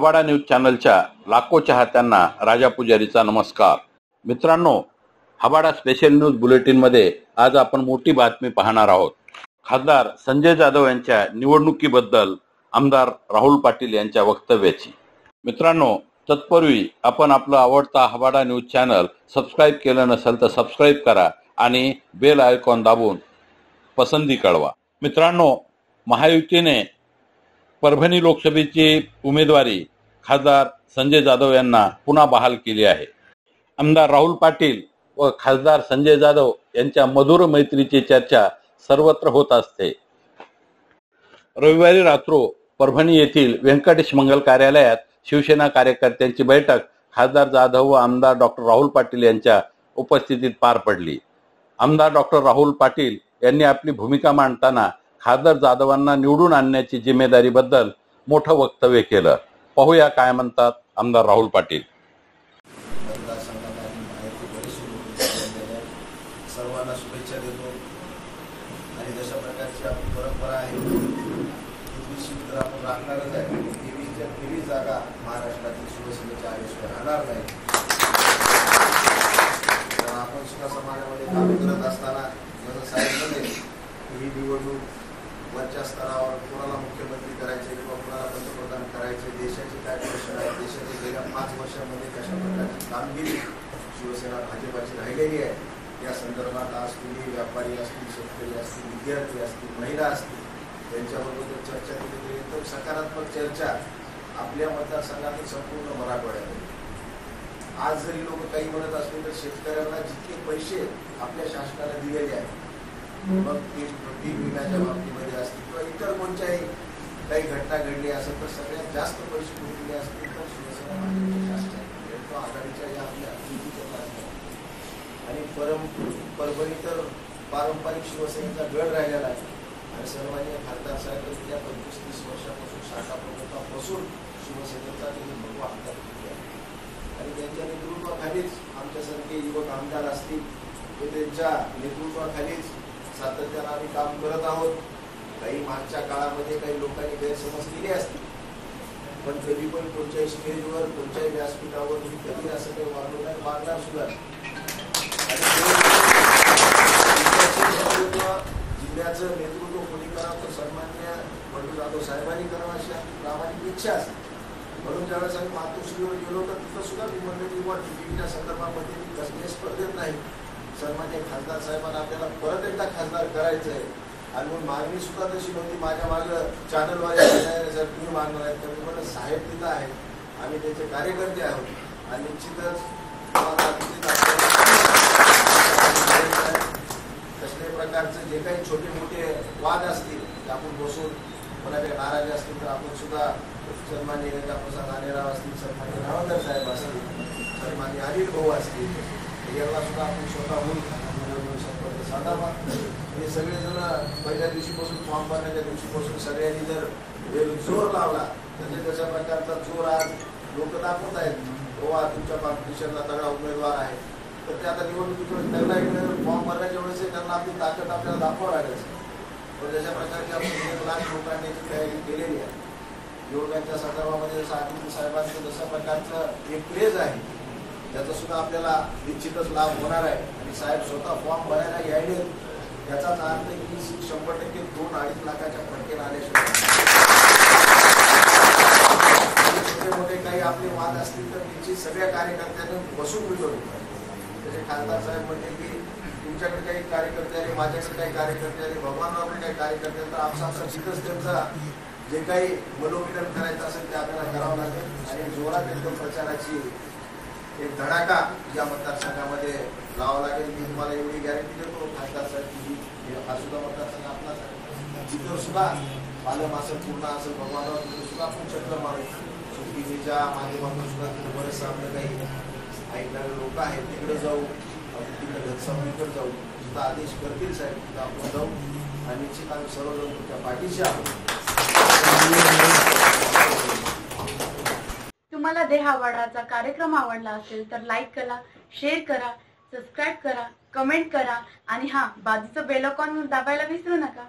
हबाडा news चॅनलच्या लाखो चाहत्यांना राजा पुजारीचा नमस्कार. मित्रांनो हबाडा स्पेशल न्यूज बुलेटिनमध्ये आज आपण मोठी बातमी पाहणार आहोत. खासदार संजय जाधव यांच्या निवडणुकीबद्दल आमदार राहुल पाटील यांच्या वक्तव्याची. मित्रांनो तत्पूर्वी आपण आपलं आवडता हबाडा न्यूज चॅनल सबस्क्राईब केलं नसेल तर सबस्क्राईब करा आणि बेल आयकॉन दाबून पसंती कळवा. मित्रांनो महायुतीने परभणी लोकसभेची उमेदवारी खासदार संजय जाधव यांना पुन्हा बहाल केली आहे. आमदार राहुल पाटील व खासदार संजय जाधव यांच्या मधुर मैत्रीची चर्चा सर्वत्र होत असते. रविवारी रात्रो परभणी येथील व्यंकटेश मंगल कार्यालयात शिवसेना कार्यकर्त्यांची बैठक खासदार जाधव व आमदार डॉक्टर राहुल पाटील यांच्या उपस्थितीत पार पडली. आमदार डॉक्टर राहुल पाटील यांनी आपली भूमिका मांडताना खासदार जाधवांना निवडून आणण्याची जिम्मेदारीबद्दल मोठं वक्तव्य केलं. पाहूया काय म्हणतात आमदार राहुल पाटील. माहिती आहे. सर्वांना शुभेच्छा देतो. आणि जशा प्रकारची आपली परंपरा आहे निश्चित तर आपण राखणारच आहे. तेवीस जागा महाराष्ट्रातील शिवसेनेच्या आयुष्यात राहणार नाही कारण आपण सुद्धा समाजामध्ये काम करत असताना जसं सांगितलं की ही निवडणूक वरच्या स्तरावर कोणाला मुख्यमंत्री करायचे किंवा कोणाला पंतप्रधान करायचे देशाची काय प्रश्न आहे देशाच्या गेल्या पाच वर्षामध्ये कशा प्रकारची कामगिरी शिवसेना भाजपाची राहिलेली आहे? या संदर्भात आज तुम्ही व्यापारी असतील शेतकरी असतील विद्यार्थी असतील महिला असतील त्यांच्याबरोबर चर्चा केली तर सकारात्मक चर्चा आपल्या मतदारसंघातून संपूर्ण मराठवाड्यामध्ये. आज जरी लोक काही म्हणत असले तर शेतकऱ्यांना जितके पैसे आपल्या शासनाला दिलेले आहेत मग ते पीक विम्याच्या बाबतीमध्ये असतील किंवा इतर कोणत्याही काही घटना घडली असेल तर सगळ्यात जास्त पैसे गुंतलेले असतील तर शिवसेना भाजपचे आहे. म्हणजे आघाडीच्या या आपल्या आणि परम परभणी तर पारंपरिक शिवसेनेचा गड राहिलेला आहे. आणि सर्वांनी खासदार गेल्या पंचवीस तीस वर्षापासून शाखा प्रमुखापासून शिवसेनेचा त्यांनी भगवा हातात घेतली आहे. आणि त्यांच्या नेतृत्वाखालीच आमच्यासारखे युवक आमदार असतील ते त्यांच्या नेतृत्वाखालीच सातत्यानं आम्ही काम करत आहोत. काही मागच्या काळामध्ये काही लोकांनी गैरसमज केले असतील. पण कधी पण कोणत्याही स्टेजवर कोणत्याही व्यासपीठावर मी कधी असं काही वागलो नाही मागणार सुद्धा नेतृत्व जिल्ह्याचं नेतृत्व कोणी करावं तर सन्मान्य पंडित जाधव साहेबांनी करावं अशी प्रामाणिक इच्छा असते. म्हणून ज्यावेळेस आम्ही मातोश्रीवर गेलो तर तिथं सुद्धा मी म्हणलं की बुवा संदर्भामध्ये मी कसले स्पर्धेत नाही. सन्मान्य खासदार साहेबांना आपल्याला परत एकदा खासदार करायचं आहे आणि मग मागणी सुद्धा तशी नव्हती. माझ्या मागं चॅनलवाले सर तुम्ही मागणार आहेत. तर मी म्हणलं साहेब तिथं आहेत. आम्ही त्याचे कार्यकर्ते आहोत. आणि निश्चितच तुम्हाला कसल्याही प्रकारचे जे काही छोटे मोठे वाद असतील ते आपण बसून कोणाकडे नाराजी असतील तर आपण सुद्धा सन्मान्य रेखा प्रसाद आनेराव असतील सन्मान्य रावकर साहेब असतील सन्मान्य अनिल भाऊ असतील याला सुद्धा आपण स्वतःहून संपर्क हे सगळेजण पहिल्या दिवशीपासून फॉर्म भरण्याच्या दिवशीपासून सगळ्यांनी जर जोर लावला म्हणजे तशा प्रकारचा जोर आज लोक दाखवत आहेत? गोवा तुमच्या कॉम्पिटिशनला तगडा उमेदवार आहे. तर ते आता निवडणुकीच्या तगडा फॉर्म भरण्याच्या वेळेस त्यांना आपली ताकद आपल्याला दाखवावं लागेल पण जशा प्रकारची आपण एक लाख लोकांनी तयारी केलेली आहे. निवडणुकांच्या संदर्भामध्ये जसं आदित्य साहेबांचं जशा प्रकारचं एक क्रेज आहे त्याचा सुद्धा आपल्याला निश्चितच लाभ होणार आहे. आणि साहेब स्वतः फॉर्म भरायला यायले याचाच अर्थ की शंभर टक्के दोन अडीच लाखाच्या फटकेला आल्याशिवाय छोटे मोठे काही आपले वाद असतील तर निश्चित सगळ्या कार्यकर्त्यांनी बसून विचारू त्याचे खासदार साहेब म्हणतील की तुमच्याकडे काही कार्यकर्ते आले माझ्याकडे काही कार्यकर्ते आले भगवानरावकडे काही कार्यकर्ते तर आमचा आमचा तिथंच त्यांचा जे काही मनोमिलन करायचं असेल ते आपल्याला करावं लागेल. आणि जोरात एकदम प्रचाराची एक धडाका या मतदारसंघामध्ये लावा लागेल. मी तुम्हाला एवढी गॅरंटी देतो खासदार साहेब हा सुद्धा मतदारसंघ आपलाच आहे. तिथं सुद्धा पालम असेल पूर्ण असेल भगवानराव तिथं सुद्धा आपण चक्र मारू सुट्टीच्या माध्यमातून सुद्धा तिथं बरेचसं आपलं काही ऐकणारे लोक आहेत तिकडे जाऊ आपण तिकडे घनसावलीकडे जाऊ सुद्धा आदेश करतील साहेब तिथं आपण जाऊ आणि निश्चित आम्ही सर्वजण तुमच्या पाठीशी आहोत. तुम्हाला देहावाडाचा कार्यक्रम आवडला असेल तर लाईक करा शेअर करा सबस्क्राईब करा कमेंट करा आणि हा बाजूचं बेलॉकॉन दाबायला विसरू नका.